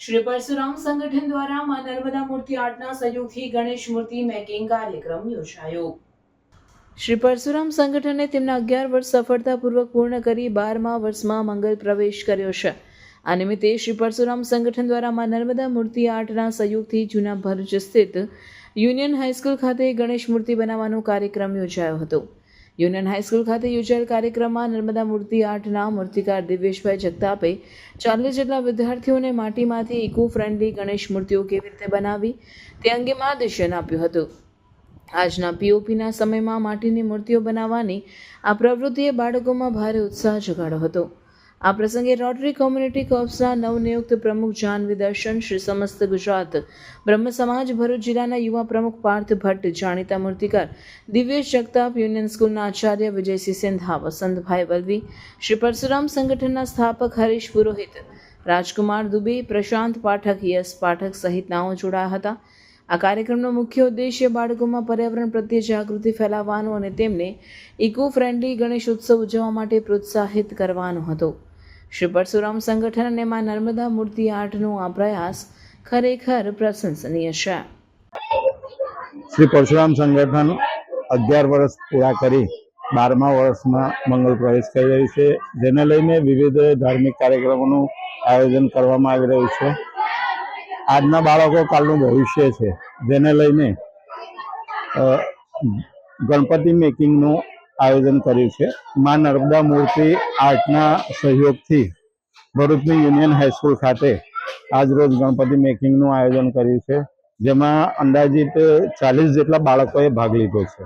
શ્રી પરશુરામ સંગઠન દ્વારા માં નર્મદા મૂર્તિ આર્ટના સહયોગથી ગણેશ મૂર્તિ મેકિંગ કાર્યક્રમ યોજાયો. શ્રી પરશુરામ સંગઠને તેમના અગિયાર વર્ષ સફળતાપૂર્વક પૂર્ણ કરી બારમા વર્ષમાં મંગલ પ્રવેશ કર્યો છે. આ નિમિત્તે શ્રી પરશુરામ સંગઠન દ્વારા મા નર્મદા મૂર્તિ આર્ટના સહયોગથી જૂના ભરૂચ સ્થિત યુનિયન હાઈસ્કૂલ ખાતે ગણેશ મૂર્તિ બનાવવાનો કાર્યક્રમ યોજાયો હતો. યુનિયન હાઈસ્કૂલ ખાતે યોજાયેલ કાર્યક્રમમાં નર્મદા મૂર્તિ આર્ટના મૂર્તિકાર દિવ્યેશભાઈ જગતાપે ચાલીસ જેટલા વિદ્યાર્થીઓને માટીમાંથી ઇકો ફ્રેન્ડલી ગણેશ મૂર્તિઓ કેવી રીતે બનાવી તે અંગે માર્ગદર્શન આપ્યું હતું. આજના પીઓપીના સમયમાં માટીની મૂર્તિઓ બનાવવાની આ પ્રવૃત્તિએ બાળકોમાં ભારે ઉત્સાહ જગાડ્યો હતો. આ પ્રસંગે રોટરી કોમ્યુનિટી કોર્પ્સના નવનિયુક્ત પ્રમુખ જાહ્નવી દર્શન શ્રી સમસ્ત ગુજરાત, બ્રહ્મ સમાજ, ભરૂચ જિલ્લાના યુવા પ્રમુખ પાર્થ ભટ્ટ, જાણીતા મૂર્તિકાર દિવ્યેશ જગતાપ, યુનિયન સ્કૂલના આચાર્ય વિજયસિંહ સિંધા, વસંતભાઈ વલવી, શ્રી પરશુરામ સંગઠનના સ્થાપક હરીશ પુરોહિત, રાજકુમાર દુબે, પ્રશાંત પાઠક યશ પાઠક સહિતનાઓ જોડાયા હતા. આ કાર્યક્રમનો મુખ્ય ઉદ્દેશ્ય બાળકોમાં પર્યાવરણ પ્રત્યે જાગૃતિ ફેલાવવાનો અને તેમને ઇકો ફ્રેન્ડલી ગણેશ ઉત્સવ ઉજવવા માટે પ્રોત્સાહિત કરવાનો હતો. શ્રી પરશુરામ સંગઠન અને મા નર્મદા મૂર્તિ આર્ટનો આ પ્રયાસ ખરેખર પ્રશંસનીય છે. શ્રી પરશુરામ સંગઠન અગિયાર વર્ષ પૂરા કરી બારમા વર્ષમાં મંગળ પ્રવેશ કરી રહ્યું છે. જેને લઈને વિવિધ ધાર્મિક કાર્યક્રમોનું આયોજન કરવામાં આવી રહ્યું છે. આજના બાળકો કાલનું ભવિષ્ય છે. જેને લઈને ગણપતિ મેકિંગનું આયોજન કર્યું છે. મા નર્મદા મૂર્તિ આર્ટના સહયોગથી ભરૂચની યુનિયન હાઈસ્કૂલ ખાતે આજરોજ ગણપતિ મેકિંગનું આયોજન કર્યું છે. જેમાં અંદાજિત ચાલીસ જેટલા બાળકોએ ભાગ લીધો છે.